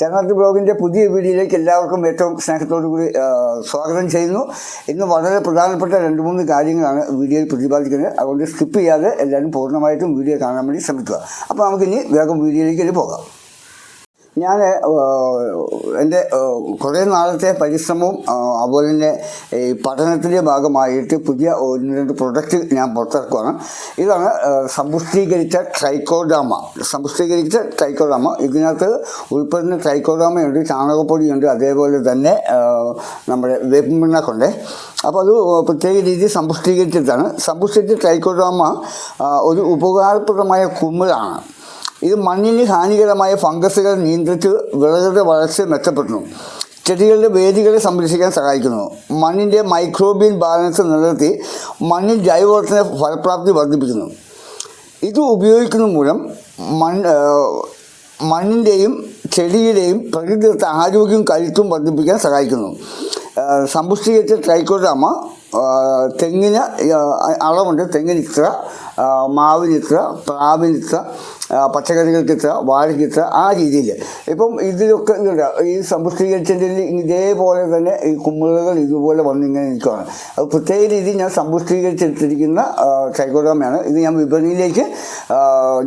ചങ്ങാത്തി ബ്ലോഗിന്റെ പുതിയ വീഡിയോയിലേക്ക് എല്ലാവർക്കും ഏറ്റവും സ്നേഹത്തോടു കൂടി സ്വാഗതം ചെയ്യുന്നു. ഇന്ന് വളരെ പ്രധാനപ്പെട്ട രണ്ട് മൂന്ന് കാര്യങ്ങളാണ് വീഡിയോയിൽ പ്രതിപാദിക്കുന്നത്. അതുകൊണ്ട് സ്കിപ്പ് ചെയ്യാതെ എല്ലാവരും പൂർണമായിട്ടും വീഡിയോ കാണാൻ വേണ്ടി ശ്രമിക്കുക. അപ്പോൾ നമുക്കിനി വേഗം വീഡിയോയിലേക്ക് പോകാം. ഞാൻ എന്റെ കുറേ നാളത്തെ പരിശ്രമവും അതുപോലെ തന്നെ ഈ പഠനത്തിന്റെ ഭാഗമായിട്ട് പുതിയ ഒന്ന് രണ്ട് പ്രൊഡക്റ്റ് ഞാൻ പുറത്തിറക്കുകയാണ് ഇതാണ് സമ്പുഷ്ടീകരിച്ച ട്രൈക്കോഡാമ സമ്പുഷ്ടീകരിച്ച ട്രൈക്കോഡാമ ഇതിനകത്ത് ഉൾപ്പെടുന്ന ട്രൈക്കോഡാമയുണ്ട് ചാണകപ്പൊടിയുണ്ട് അതേപോലെ തന്നെ നമ്മുടെ വേപ്പിണ്ണക്കുണ്ട് അപ്പോൾ അത് പ്രത്യേക രീതി സമ്പുഷ്ടീകരിച്ചിട്ടാണ് സമ്പുഷ്ടീകരിച്ച ട്രൈക്കോഡാമ ഒരു ഉപകാരപ്രദമായ കുമിളാണ്. ഇത് മണ്ണിന് ഹാനികരമായ ഫംഗസുകൾ നിയന്ത്രിച്ച് വിളകളുടെ വളർച്ച മെച്ചപ്പെടുന്നു ചെടികളുടെ വേദികളെ സംരക്ഷിക്കാൻ സഹായിക്കുന്നു. മണ്ണിന്റെ മൈക്രോബിയൻ ബാലൻസ് നിലനിർത്തി മണ്ണിൽ ജൈവവളത്തിന്റെ ഫലപ്രാപ്തി വർദ്ധിപ്പിക്കുന്നു. ഇത് ഉപയോഗിക്കുന്ന മൂലം മണ്ണ് മണ്ണിന്റെയും ചെടിയുടെയും പ്രകൃതിദത്ത ആരോഗ്യവും കരുത്തും വർദ്ധിപ്പിക്കാൻ സഹായിക്കുന്നു. സമ്പുഷ്ടീകരിച്ച ട്രൈക്കോഡാമ തെങ്ങിന് അളവുണ്ട്. തെങ്ങിന് ഇത്ര പ്രാവിനിത്ര ആ, പച്ചക്കറികൾക്ക് ഇത്ര വാഴയ്ക്ക് ഇത്ര ആ രീതിയിൽ. ഇപ്പം ഇതിലൊക്കെ ഈ സമ്പുഷ്ടീകരിച്ചതിൽ ഇതേപോലെ തന്നെ ഈ കുമ്മിളുകൾ ഇതുപോലെ വന്നിങ്ങനെ നിൽക്കുകയാണ്. അത് പ്രത്യേക രീതിയിൽ ഞാൻ സമ്പുഷ്ടീകരിച്ചെടുത്തിരിക്കുന്ന ട്രൈക്കോഡാമയാണ് ഇത് ഞാൻ വിപണിയിലേക്ക്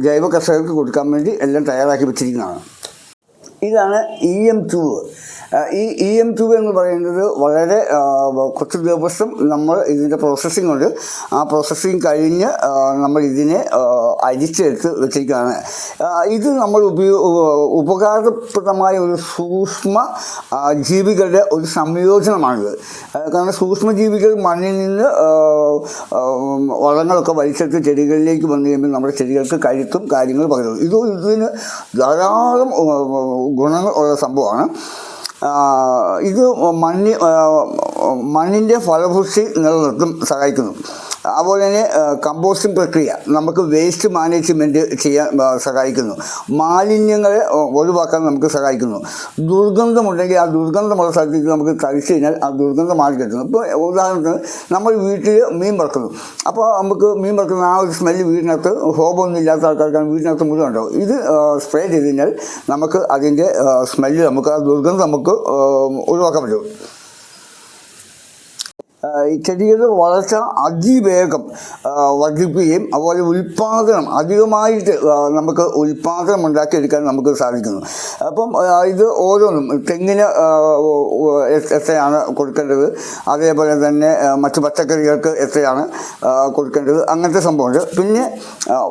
ജൈവ കർഷകർക്ക് കൊടുക്കാൻ വേണ്ടി എല്ലാം തയ്യാറാക്കി വെച്ചിരിക്കുന്നതാണ്. ഇതാണ് ഇ എം ട്യൂബ് ഈ ഇ എം ട്യൂബ് എന്ന് പറയുന്നത് വളരെ കുറച്ച് ദിവസം നമ്മൾ ഇതിന്റെ പ്രോസസ്സിംഗ് ഉണ്ട്. ആ പ്രോസസ്സിങ് കഴിഞ്ഞ് നമ്മൾ ഇതിനെ അരിച്ചെടുത്ത് വെച്ചിരിക്കുകയാണ്. ഇത് നമ്മൾ ഉപയോ ഉപകാരപ്രദമായ ഒരു സൂക്ഷ്മ ജീവികളുടെ ഒരു സംയോജനമാണിത്. കാരണം സൂക്ഷ്മജീവികൾ മണ്ണിൽ നിന്ന് വളങ്ങളൊക്കെ വലിച്ചെടുത്ത് ചെടികളിലേക്ക് വന്നു കഴിയുമ്പോൾ നമ്മുടെ ചെടികൾക്ക് കരുത്തും കാര്യങ്ങളും പകരുന്നു. ഇത് ഇതിന് ധാരാളം ഗുണങ്ങൾ ഉള്ള സംഭവമാണ്. ഇത് മണ്ണി മണ്ണിന്റെ ഫലഭൂഷ്ടി നിലനിർത്തും സഹായിക്കുന്നു. അതുപോലെ തന്നെ കമ്പോസ്റ്റിംഗ് പ്രക്രിയ നമുക്ക് വേസ്റ്റ് മാനേജ്മെന്റ് ചെയ്യാൻ സഹായിക്കുന്നു. മാലിന്യങ്ങളെ ഒഴിവാക്കാൻ നമുക്ക് സഹായിക്കുന്നു. ദുർഗന്ധമുണ്ടെങ്കിൽ ആ ദുർഗന്ധമുള്ള സ്ഥലത്തേക്ക് നമുക്ക് കഴിച്ചു കഴിഞ്ഞാൽ ആ ദുർഗന്ധം മാറി കിട്ടുന്നു ഇപ്പോൾ ഉദാഹരണത്തിന് നമ്മൾ വീട്ടിൽ മീൻ വറുക്കുന്നു. അപ്പോൾ നമുക്ക് മീൻ വറുക്കുന്ന ആ ഒരു സ്മെല്ല് വീടിനകത്ത് ഹോബൊന്നും ഇല്ലാത്ത ആൾക്കാർക്കാണ് വീടിനകത്ത് മുഴുവൻ ഉണ്ടാവും. ഇത് സ്പ്രേ ചെയ്ത് കഴിഞ്ഞാൽ നമുക്ക് അതിന്റെ സ്മെല്ല് നമുക്ക് ആ ദുർഗന്ധം നമുക്ക് ഒഴിവാക്കാൻ പറ്റും. ചെടികളുടെ വളർച്ച അതിവേഗം വർദ്ധിപ്പിക്കുകയും അതുപോലെ ഉൽപ്പാദനം അധികമായിട്ട് നമുക്ക് ഉൽപ്പാദനം ഉണ്ടാക്കിയെടുക്കാൻ നമുക്ക് സാധിക്കുന്നു. അപ്പം ഇത് ഓരോന്നും തെങ്ങിന് എത്രയാണ് കൊടുക്കേണ്ടത്? അതേപോലെ തന്നെ മറ്റു പച്ചക്കറികൾക്ക് എത്രയാണ് കൊടുക്കേണ്ടത്? അങ്ങനത്തെ സംഭവമുണ്ട്. പിന്നെ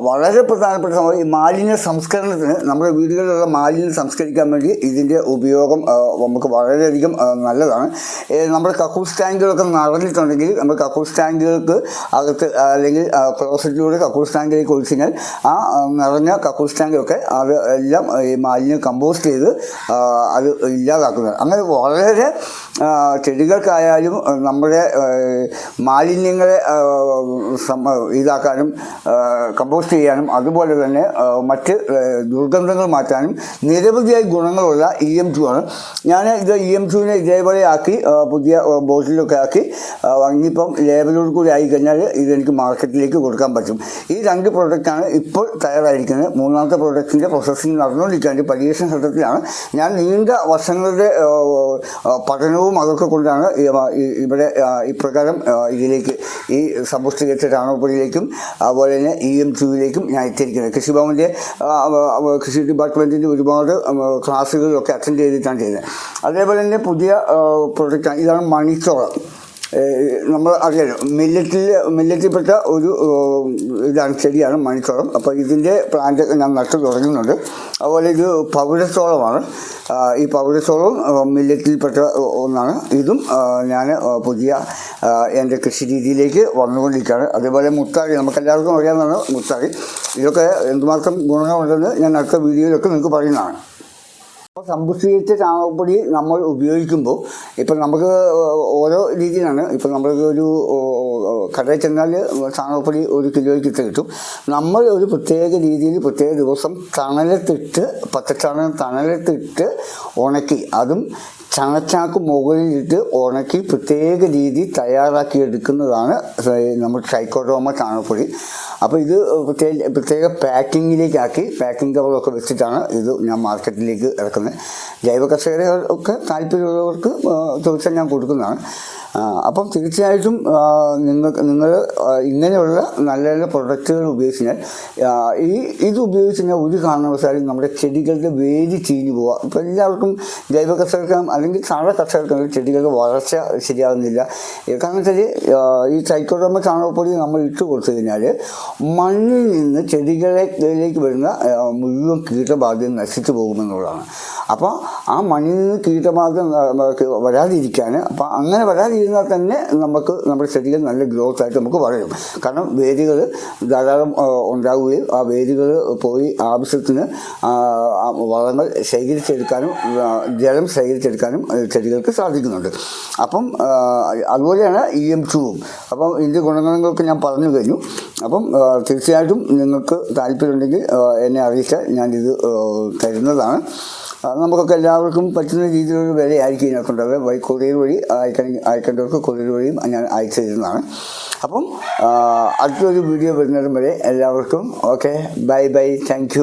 വളരെ പ്രധാനപ്പെട്ട സംഭവം ഈ മാലിന്യ സംസ്കരണത്തിന് നമ്മുടെ വീടുകളിലുള്ള മാലിന്യം സംസ്കരിക്കാൻ വേണ്ടി ഇതിന്റെ ഉപയോഗം നമുക്ക് വളരെയധികം നല്ലതാണ്. നമ്മുടെ കക്കൂസ് ടാങ്കുകളൊക്കെ നടന്നിട്ടുണ്ടെങ്കിൽ നമ്മൾ കക്കൂസ് ടാങ്കുകൾക്ക് അകത്ത് അല്ലെങ്കിൽ ക്ലോസറ്റിലൂടെ കക്കൂസ് ടാങ്കിലേക്ക് ഒഴിച്ചു കഴിഞ്ഞാൽ ആ നിറഞ്ഞ കക്കൂസ് ടാങ്കൊക്കെ അത് എല്ലാം ഈ മാലിന്യം കമ്പോസ്റ്റ് ചെയ്ത് അത് ഇല്ലാതാക്കുന്നത്. അങ്ങനെ വളരെ ചെടികൾക്കായാലും നമ്മുടെ മാലിന്യങ്ങളെ ഇതാക്കാനും കമ്പോസ്റ്റ് ചെയ്യാനും അതുപോലെ തന്നെ മറ്റ് ദുർഗന്ധങ്ങൾ മാറ്റാനും നിരവധിയായ ഗുണങ്ങളുള്ള ഇ എം ടു ആണ്. ഞാൻ ഇത് ഇ എം ടുവിനെ ഇതേപോലെ ആക്കി പുതിയ ബോട്ടിലൊക്കെ ആക്കി ഇനിയിപ്പം ലേബലോട് കൂടി ആയി കഴിഞ്ഞാൽ ഇതെനിക്ക് മാർക്കറ്റിലേക്ക് കൊടുക്കാൻ പറ്റും. ഈ രണ്ട് പ്രോഡക്റ്റാണ് ഇപ്പോൾ തയ്യാറായിരിക്കുന്നത്. മൂന്നാമത്തെ പ്രോഡക്റ്റിന്റെ പ്രോസസ്സിംഗ് നടന്നുകൊണ്ടിരിക്കുകയാണ്. പരീക്ഷണ ഘട്ടത്തിലാണ്. ഞാൻ നീണ്ട വർഷങ്ങളുടെ പഠനവും അതൊക്കെ കൊണ്ടാണ് ഇവിടെ ഇപ്രകാരം ഇതിലേക്ക് ഈ സമ്പുഷ്ടീകരിച്ച ചാണകപ്പൊടിയിലേക്കും അതുപോലെ തന്നെ ഇ എം ടുവിലേക്കും ഞാൻ എത്തിയിരിക്കുന്നത്. കൃഷിഭവന്റെ കൃഷി ഡിപ്പാർട്ട്മെന്റിന്റെ ഒരുപാട് ക്ലാസ്സുകളിലൊക്കെ അറ്റൻഡ് ചെയ്തിട്ടാണ് ചെയ്യുന്നത്. അതേപോലെ തന്നെ പുതിയ പ്രൊഡക്റ്റാണ് ഇതാണ് മണിച്ചോളം ഏഹ് നമ്മൾ അറിയാലോ മില്ലറ്റിൽ മില്ലറ്റിൽപ്പെട്ട ഒരു ഇതാണ് ചെടിയാണ് മണിച്ചോളം അപ്പോൾ ഇതിന്റെ പ്ലാന്റ് ഞാൻ നട്ടു തുടങ്ങുന്നുണ്ട്. അതുപോലെ ഇത് ആ, ഈ പവിഴച്ചോളം മില്ലറ്റിൽപ്പെട്ട ഒന്നാണ്. ഇതും ഞാൻ പുതിയ എന്റെ കൃഷി രീതിയിലേക്ക് വന്നുകൊണ്ടിരിക്കുകയാണ്. അതേപോലെ മുത്താറി നമുക്കെല്ലാവർക്കും അറിയാവുന്നതാണ് മുത്താറി. ഇതൊക്കെ എന്തുമാത്രം ഗുണങ്ങളുണ്ടെന്ന് ഞാൻ അടുത്ത വീഡിയോയിലൊക്കെ നിങ്ങൾക്ക് പറയുന്നതാണ്. അപ്പോൾ സമ്പുഷ്ടീകരിച്ച ചാണകപ്പൊടി നമ്മൾ ഉപയോഗിക്കുമ്പോൾ ഇപ്പം നമുക്ക് ഓരോ രീതിയിലാണ്. ഇപ്പം നമ്മൾക്ക് ഒരു കടയിൽ ചെന്നാൽ ചാണകപ്പൊടി ഒരു കിലോയ്ക്ക് ഇട്ട് കിട്ടും. നമ്മൾ ഒരു പ്രത്യേക രീതിയിൽ പ്രത്യേക ദിവസം തണലത്തിട്ട് പച്ചച്ചാണകം തണലത്തിട്ട് ഉണക്കി അതും ചണച്ചാക്ക് മുകളിലിട്ട് ഉണക്കി പ്രത്യേക രീതി തയ്യാറാക്കി എടുക്കുന്നതാണ് നമ്മൾ ട്രൈക്കോഡോമ ചാണകപ്പൊടി. അപ്പോൾ ഇത് പ്രത്യേക പ്രത്യേക പാക്കിങ്ങിലേക്കാക്കി പാക്കിംഗ് കവറൊക്കെ വെച്ചിട്ടാണ് ഇത് ഞാൻ മാർക്കറ്റിലേക്ക് ഇറക്കുന്നത്. ജൈവ കർഷകരെ ഒക്കെ താല്പര്യമുള്ളവർക്ക് ചോദിച്ചാൽ ഞാൻ കൊടുക്കുന്നതാണ്. അപ്പം തീർച്ചയായിട്ടും നിങ്ങൾ നിങ്ങൾ ഇങ്ങനെയുള്ള നല്ല നല്ല പ്രൊഡക്റ്റുകൾ ഉപയോഗിച്ചാൽ ഈ ഇത് ഉപയോഗിച്ച് കഴിഞ്ഞാൽ ഒരു കാരണവശാലും നമ്മുടെ ചെടികളുടെ വേര് ചീഞ്ഞു പോവുക ഇപ്പോൾ എല്ലാവർക്കും ജൈവ കർഷകർക്കും അല്ലെങ്കിൽ ചാണക കർഷകർക്കും ചെടികളുടെ വളർച്ച ശരിയാകുന്നില്ല. കാരണം വെച്ചാൽ ഈ സൈക്കോഡോമ ചാണകപ്പൊടി നമ്മൾ ഇട്ട് കൊടുത്തു കഴിഞ്ഞാൽ മണ്ണിൽ നിന്ന് ചെടികളിലേക്ക് വരുന്ന മുഴുവൻ കീടബാധയും നശിച്ചു പോകുമെന്നുള്ളതാണ് അപ്പോൾ ആ മണ്ണിൽ നിന്ന് കീടബാധ വരാതിരിക്കാൻ അപ്പോൾ അങ്ങനെ വരാതിരുന്നാൽ തന്നെ നമുക്ക് നമ്മുടെ ചെടികൾ നല്ല ഗ്രോത്ത് ആയിട്ട് നമുക്ക് വളരും. കാരണം വേരുകൾ ധാരാളം ഉണ്ടാവുകയും ആ വേരുകൾ പോയി ആവശ്യത്തിന് വളങ്ങൾ ശേഖരിച്ചെടുക്കാനും ജലം ശേഖരിച്ചെടുക്കാനും ചെടികൾക്ക് സാധിക്കുന്നുണ്ട്. അപ്പം അതുപോലെയാണ് ഇ എം ടുവും അപ്പം ഇതിന്റെ ഗുണങ്ങളൊക്കെ ഞാൻ പറഞ്ഞു കഴിഞ്ഞു. അപ്പം തീർച്ചയായിട്ടും നിങ്ങൾക്ക് താല്പര്യമുണ്ടെങ്കിൽ എന്നെ അറിയിച്ചാൽ ഞാനിത് തരുന്നതാണ്. നമുക്കൊക്കെ എല്ലാവർക്കും പറ്റുന്ന രീതിയിലുള്ള വിലയായിരിക്കും ഇതിനകത്തുണ്ടാവുക വൈ കൊറിയർ വഴി അയക്കണ അയക്കേണ്ടവർക്ക് കൊറിയർ വഴിയും ഞാൻ അയച്ചു തരുന്നതാണ്. അപ്പം അടുത്തൊരു വീഡിയോ വരുന്നതും വരെ എല്ലാവർക്കും ഓക്കെ ബൈ ബൈ താങ്ക്